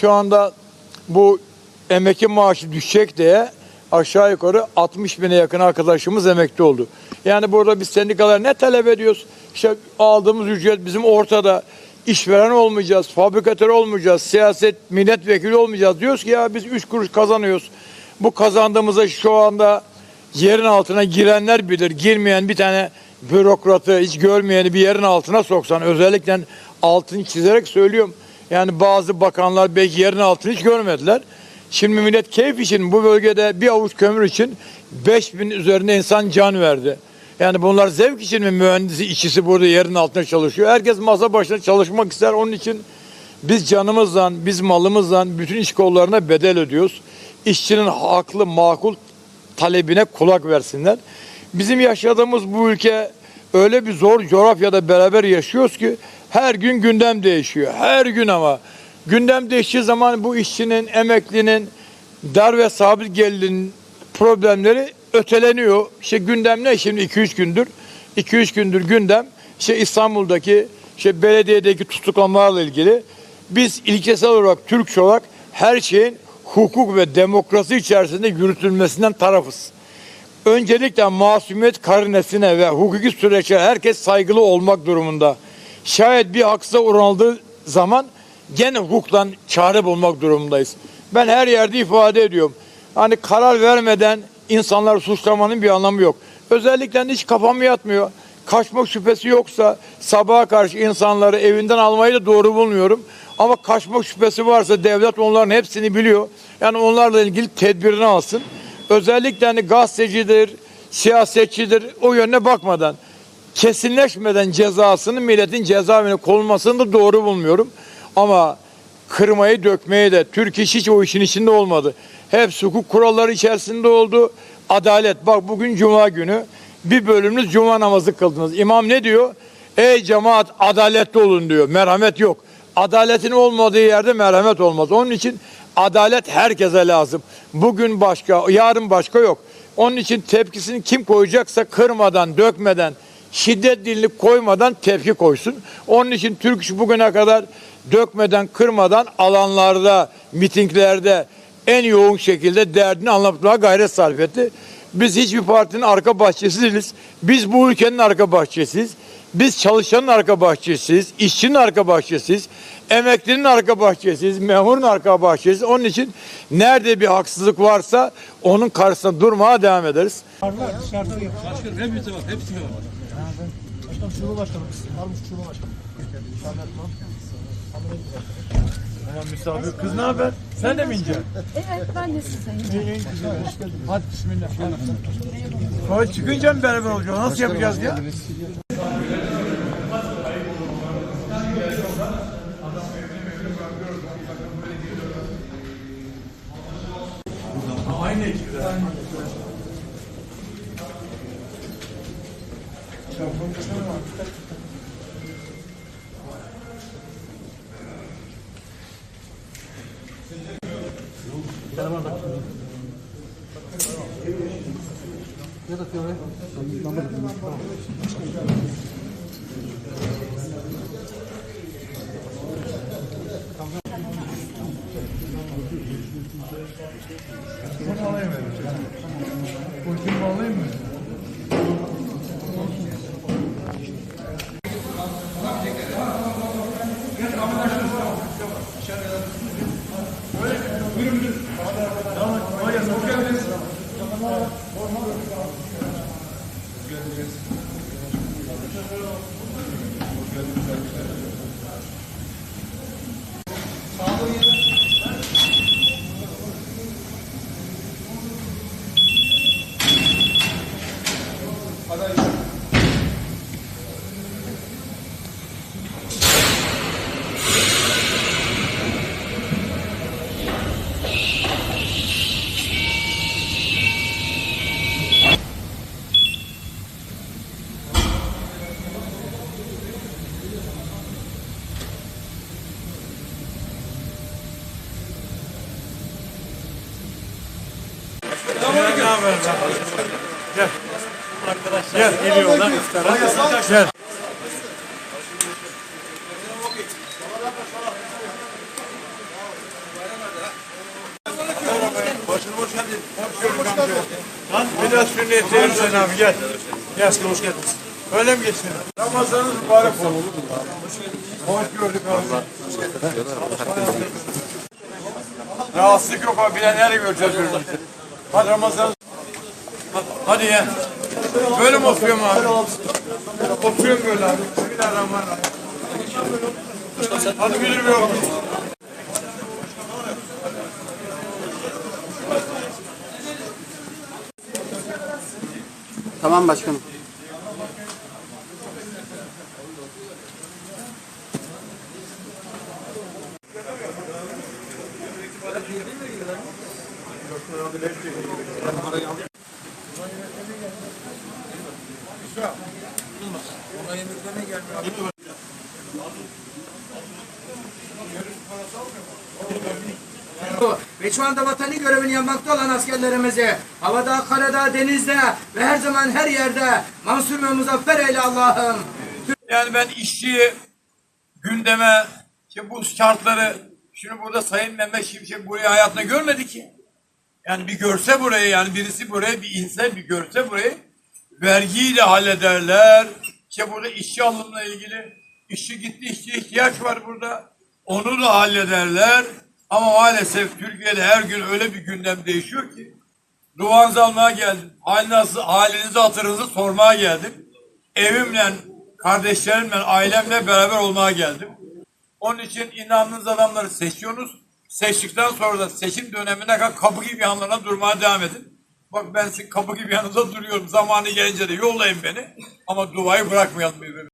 Şu anda bu emekli maaşı düşecek diye aşağı yukarı 60 bine yakın arkadaşımız emekli oldu. Yani burada biz sendikalar ne talep ediyoruz? İşte aldığımız ücret bizim ortada. İşveren olmayacağız, fabrikatör olmayacağız, siyaset milletvekili olmayacağız. Diyoruz ki ya biz 3 kuruş kazanıyoruz. Bu kazandığımızda şu anda yerin altına girenler bilir. Girmeyen bir tane bürokratı hiç görmeyeni bir yerin altına soksan özellikle altını çizerek söylüyorum. Yani bazı bakanlar belki yerin altını hiç görmediler. Şimdi millet keyif için bu bölgede bir avuç kömür için 5000 üzerinde insan can verdi. Yani bunlar zevk için mi mühendisi işçisi burada yerin altında çalışıyor? Herkes masa başında çalışmak ister. Onun için biz canımızla, biz malımızla bütün iş kollarına bedel ödüyoruz. İşçinin haklı, makul talebine kulak versinler. Bizim yaşadığımız bu ülke öyle bir zor coğrafyada beraber yaşıyoruz ki her gün gündem değişiyor. Her gün ama gündem değiştiği zaman bu işçinin, emeklinin, dar ve sabit gelirinin problemleri öteleniyor. İşte gündem ne? Şimdi 2-3 gündür. 2-3 gündür gündem işte İstanbul'daki işte belediyedeki tutuklamalarla ilgili biz ilkesel olarak Türkçe olarak her şeyin hukuk ve demokrasi içerisinde yürütülmesinden tarafız. Öncelikle masumiyet karinesine ve hukuki süreçe herkes saygılı olmak durumunda. Şayet bir haksıza uğranıldığı zaman gene hukuktan çare bulmak durumundayız. Ben her yerde ifade ediyorum. Hani karar vermeden insanları suçlamanın bir anlamı yok. Özellikle hiç kafam yatmıyor. Kaçmak şüphesi yoksa sabaha karşı insanları evinden almayı da doğru bulmuyorum. Ama kaçmak şüphesi varsa devlet onların hepsini biliyor. Yani onlarla ilgili tedbirini alsın. Özellikle hani gazetecidir, siyasetçidir o yönüne bakmadan kesinleşmeden cezasını milletin cezaevine konulmasını da doğru bulmuyorum. Ama kırmayı dökmeyi de Türk iş hiç o işin içinde olmadı. Hep hukuk kuralları içerisinde oldu. Adalet. Bak bugün cuma günü bir bölümünüz cuma namazı kıldınız. İmam ne diyor? Ey cemaat adaletli olun diyor. Merhamet yok. Adaletin olmadığı yerde merhamet olmaz. Onun için adalet herkese lazım. Bugün başka, yarın başka yok. Onun için tepkisini kim koyacaksa kırmadan, dökmeden, şiddet dilini koymadan tepki koysun. Onun için Türk İş bugüne kadar dökmeden, kırmadan alanlarda, mitinglerde en yoğun şekilde derdini anlatmaya gayret sarf etti. Biz hiçbir partinin arka bahçesi değiliz. Biz bu ülkenin arka bahçesiyiz. Biz çalışanın arka bahçesiyiz, işçinin arka bahçesiyiz, emeklinin arka bahçesiyiz, memurun arka bahçesiyiz. Onun için nerede bir haksızlık varsa onun karşısında durmaya devam ederiz. Başkanım hepsi var, hepsi var. Başkanım Cumhurbaşkanı, almış Cumhurbaşkanı. Aman misafir kız ne haber? Sen de mi ince? Evet ben de sizdeyim. Hadi bismillah. Sonra çıkınca mı beraber olacağız? Nasıl yapacağız ya? Aynı ekipte. Bunu Amen. Devam ver. Gel. Arkadaşlar Gel. geliyorlar. Gel. Başını boş geldin. Lan biraz sünneti Hüseyin abi gel. Gel hoş geldiniz. Öyle mi geçsin? Ramazanınız mübarek olsun. Hoş gördük Allah. Rahatsızlık yok abi. Bilen nereye göreceğiz? Hadi Ramazanınız Hadi, ya. Böyle mi oturuyorum abi? Oturuyorum böyle abi. Bismillahirrahmanirrahim. Hadi müdür bey otur. Tamam başkanım. Ve şu anda vatani görevini yapmakta olan askerlerimizi havada, karada, denizde ve her zaman her yerde mansur ve muzaffer eyle Allah'ım. Yani ben işçiyi gündeme, işte bu şartları, şimdi burada Sayın Mehmet Şimşek burayı hayatında görmedi ki. Yani bir görse burayı, yani birisi burayı, bir insan bir görse burayı, vergiyi de hallederler. İşte burada işçi alımla ilgili, işçi gitti, işçiye ihtiyaç var burada. Onu da hallederler. Ama maalesef Türkiye'de her gün öyle bir gündem değişiyor ki. Duanızı almaya geldim. Halinizi, halinizi hatırınızı sormaya geldim. Evimle, kardeşlerimle, ailemle beraber olmaya geldim. Onun için inandığınız adamları seçiyorsunuz. Seçtikten sonra da seçim dönemine kadar kapı gibi yanlarına durmaya devam edin. Bak ben kapı gibi yanınızda duruyorum. Zamanı gelince de yollayın beni. Ama duayı bırakmayalım birbirimize.